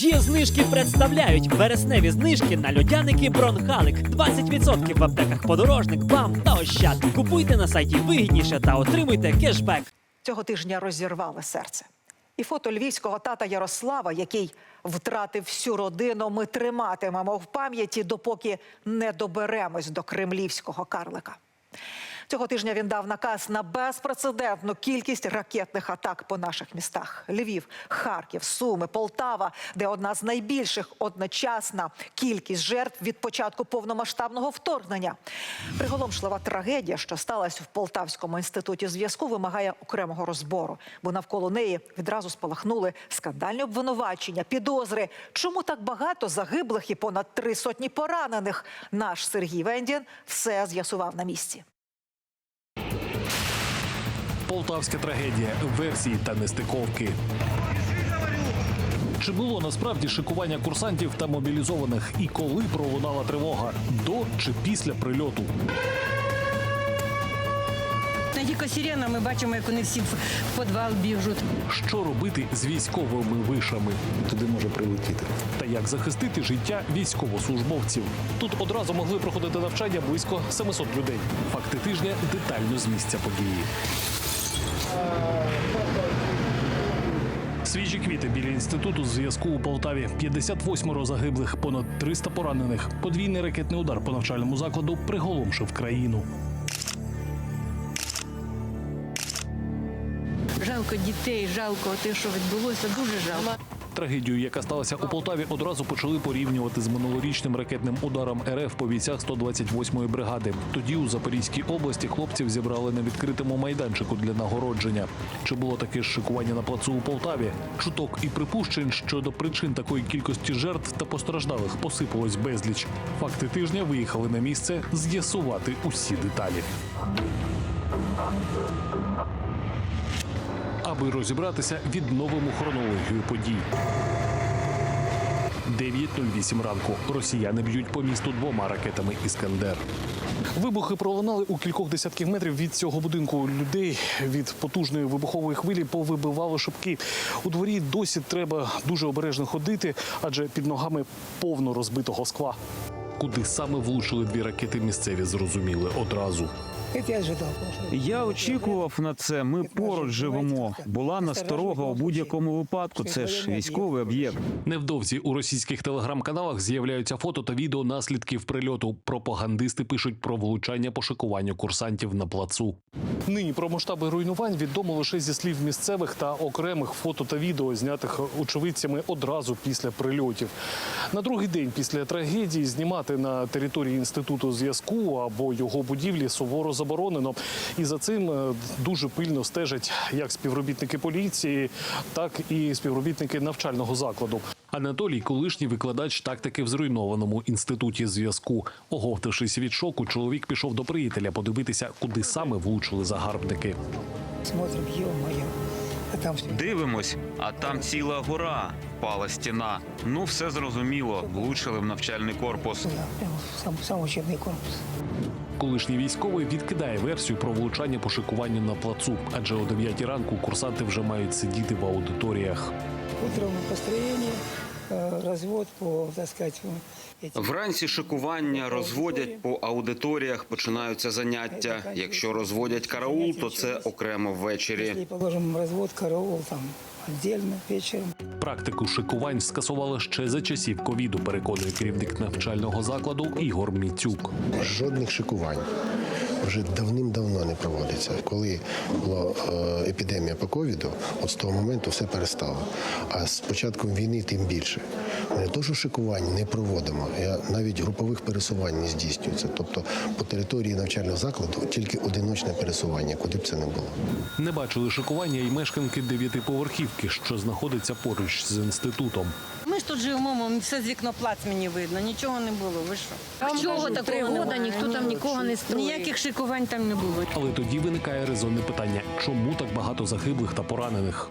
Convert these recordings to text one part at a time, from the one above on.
Є знижки представляють вересневі знижки на льодяники Бронхалик. 20% в аптеках подорожник, бам та ощад. Купуйте на сайті вигідніше та отримуйте кешбек. Цього тижня розірвали серце. І фото львівського тата Ярослава, який втратив всю родину, ми триматимемо в пам'яті, допоки не доберемось до кремлівського карлика. Цього тижня він дав наказ на безпрецедентну кількість ракетних атак по наших містах: Львів, Харків, Суми, Полтава, де одна з найбільших одночасна кількість жертв від початку повномасштабного вторгнення. Приголомшлива трагедія, що сталася в Полтавському інституті зв'язку, вимагає окремого розбору, бо навколо неї відразу спалахнули скандальні обвинувачення, підозри. Чому так багато загиблих і понад три сотні поранених? Наш Сергій Вендін все з'ясував на місці. Полтавська трагедія, версії та нестиковки. Чи було насправді шикування курсантів та мобілізованих і коли пролунала тривога до чи після прильоту? На тільки сирена ми бачимо, як вони всі в в підвал біжуть. Що робити з військовими вишами? туди може прилетіти. Та як захистити життя військовослужбовців? Тут одразу могли проходити навчання близько 700 людей. Факти тижня детально з місця події. Свіжі квіти біля інституту зв'язку у Полтаві. 58 загиблих, понад 300 поранених. Подвійний ракетний удар по навчальному закладу приголомшив країну. Жалко дітей, жалко те, що відбулося, дуже жалко. Трагедію, яка сталася у Полтаві, одразу почали порівнювати з минулорічним ракетним ударом РФ по бійцях 128-ї бригади. Тоді у Запорізькій області хлопців зібрали на відкритому майданчику для нагородження. Чи було таке шикування на плацу у Полтаві? Чуток і припущень щодо причин такої кількості жертв та постраждалих посипалось безліч. Факти тижня виїхали на місце з'ясувати усі деталі. Аби розібратися, відновимо хронологію подій. 9.08 ранку. Росіяни б'ють по місту двома ракетами Іскандер. Вибухи пролунали у кількох десятків метрів від цього будинку. Людей від потужної вибухової хвилі повибивало шибки. У дворі досі треба дуже обережно ходити, адже під ногами повно розбитого скла. Куди саме влучили дві ракети місцеві, зрозуміли одразу. Я очікував на це. Ми поруч живемо. Була насторога у будь-якому випадку. Це ж військовий об'єкт. Невдовзі у російських телеграм-каналах з'являються фото та відео наслідків прильоту. Пропагандисти пишуть про влучання по шикуванню курсантів на плацу. Нині про масштаби руйнувань відомо лише зі слів місцевих та окремих фото та відео, знятих очевидцями одразу після прильотів. На другий день після трагедії знімати на території інституту зв'язку або його будівлі суворо заборонено. І за цим е, дуже пильно стежать як співробітники поліції, так і співробітники навчального закладу. Анатолій, колишній викладач тактики в зруйнованому інституті зв'язку. Оговтавшись від шоку, чоловік пішов до приятеля подивитися, куди саме влучили загарбники. Смотрим, ё-моё. А там все. Дивимось, а там ціла гора, впала стіна. Ну, все зрозуміло. Влучили в навчальний корпус. Да, прямо в сам, сам учебный корпус. Колишній військовий відкидає версію про влучання по шикуванню на плацу, адже о 9 ранку курсанти вже мають сидіти в аудиторіях. Утром построение, э, развод по, так сказать, э, этим. Вранці шикування розводять по аудиторіях, починаються заняття. Якщо розводять караул, то це окремо ввечері. Если, положим, развод, караул там отдельно вечором. Практику шикувань скасували ще за часів ковіду, переконує керівник навчального закладу Ігор Міцюк. Жодних шикувань вже давним-давно не проводиться. Коли була е, епідемія по ковіду, от з того моменту все перестало. А з початком війни тим більше. Не то, що шикувань не проводимо, а навіть групових пересувань не здійснюється. Тобто по території навчального закладу тільки одиночне пересування, куди б це не було. Не бачили шикування і мешканки дев'ятиповерхівки, що знаходиться поруч з інститутом. Ж тут живемо, ми все з вікноплац мені видно, нічого не було. Ви що? Чого такого года ніхто там нікого не строїв. Ніяких шикувань там не було. Але тоді виникає резонне питання: чому так багато загиблих та поранених?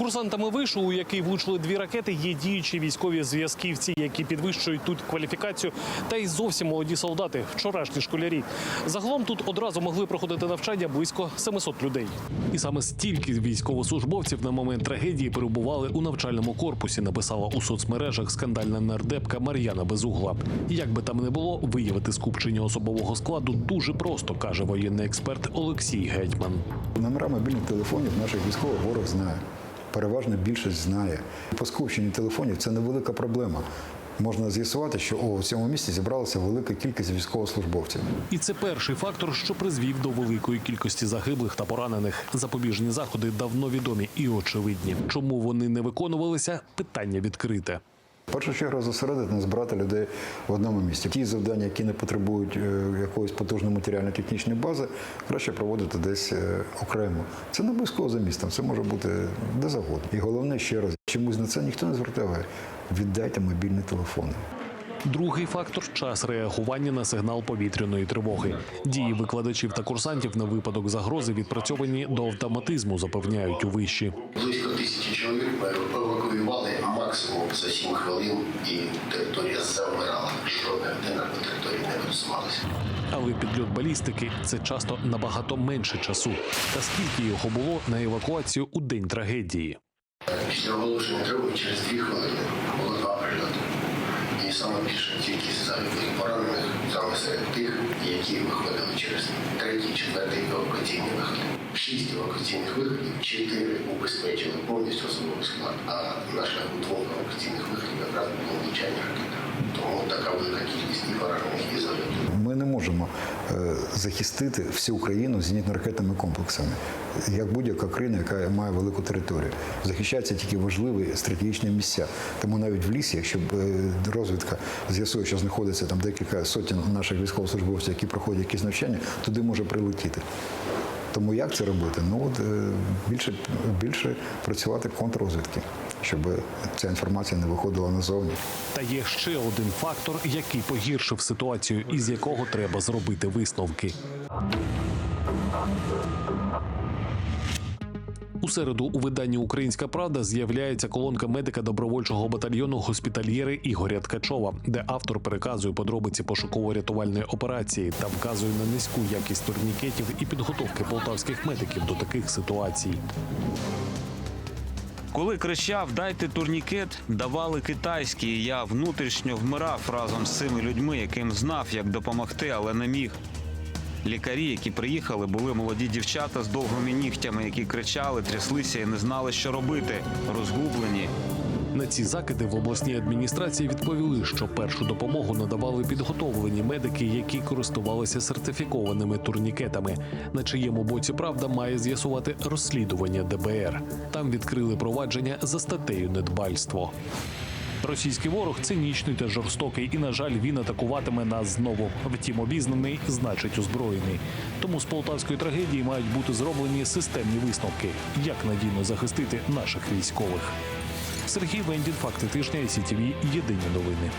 Курсантами вишу, у який влучили дві ракети, є діючі військові зв'язківці, які підвищують тут кваліфікацію, та й зовсім молоді солдати, вчорашні школярі. Загалом тут одразу могли проходити навчання близько 700 людей. І саме стільки військовослужбовців на момент трагедії перебували у навчальному корпусі. Написала у соцмережах скандальна нардепка Мар'яна Безугла. Як би там не було, виявити скупчення особового складу дуже просто, каже воєнний експерт Олексій Гетьман. Номера мобільних телефонів наших військових ворог знає. Переважна більшість знає. По скупченню телефонів це невелика проблема. Можна з'ясувати, що у цьому місці зібралася велика кількість військовослужбовців. І це перший фактор, що призвів до великої кількості загиблих та поранених. Запобіжні заходи давно відомі і очевидні. Чому вони не виконувалися? Питання відкрите. В першу чергу зосередити не збирати людей в одному місці. Ті завдання, які не потребують е, якоїсь потужної матеріально-технічної бази, краще проводити десь е, окремо. Це не обов'язково за містом, це може бути де завгодно. І головне ще раз, чомусь на це ніхто не звертає. Віддайте мобільні телефони. Другий фактор час реагування на сигнал повітряної тривоги. Дії викладачів та курсантів на випадок загрози відпрацьовані до автоматизму, запевняють у вищі. Чоловік ми евакуювали максимум за 7 хвилин, і територія завмирала. Жодна людина по території не висувалася. Але підльот балістики це часто набагато менше часу. Та скільки його було на евакуацію у день трагедії? Після оголошення тривоги через 2 хвилини було два прильоти. І саме більша кількість загиблих поранених саме серед тих, які виходили через третій, четвертий евакуаційний вихід. Шість евакуаційних виходів, чотири убезпечили повністю особовий склад, а на шляху двох евакуаційних виходів якраз було влучання ракети. Тому така велика кількість і поранених. Ми не можемо е, захистити всю Україну зенітно-ракетними комплексами, як будь-яка країна, яка має велику територію. Захищаються тільки важливі стратегічні місця. Тому навіть в лісі, якщо е, розвідка з'ясує, що знаходиться там декілька сотень наших військовослужбовців, які проходять якісь навчання, туди може прилетіти. Тому як це робити? Ну от е, більше, більше працювати контррозвідки, щоб ця інформація не виходила назовні. Та є ще один фактор, який погіршив ситуацію, із якого треба зробити висновки. У середу у виданні Українська Правда з'являється колонка медика добровольчого батальйону госпітальєри Ігоря Ткачова, де автор переказує подробиці пошуково-рятувальної операції та вказує на низьку якість турнікетів і підготовки полтавських медиків до таких ситуацій. Коли кричав Дайте турнікет, давали китайський. і Я внутрішньо вмирав разом з цими людьми, яким знав, як допомогти, але не міг. Лікарі, які приїхали, були молоді дівчата з довгими нігтями, які кричали, тряслися і не знали, що робити, розгублені. На ці закиди в обласній адміністрації відповіли, що першу допомогу надавали підготовлені медики, які користувалися сертифікованими турнікетами. На чиєму боці правда має з'ясувати розслідування ДБР. Там відкрили провадження за статтею недбальство. Російський ворог цинічний та жорстокий, і на жаль, він атакуватиме нас знову. Втім, обізнаний значить озброєний. Тому з полтавської трагедії мають бути зроблені системні висновки, як надійно захистити наших військових. Сергій Вендін, факти тижня, сітіві єдині новини.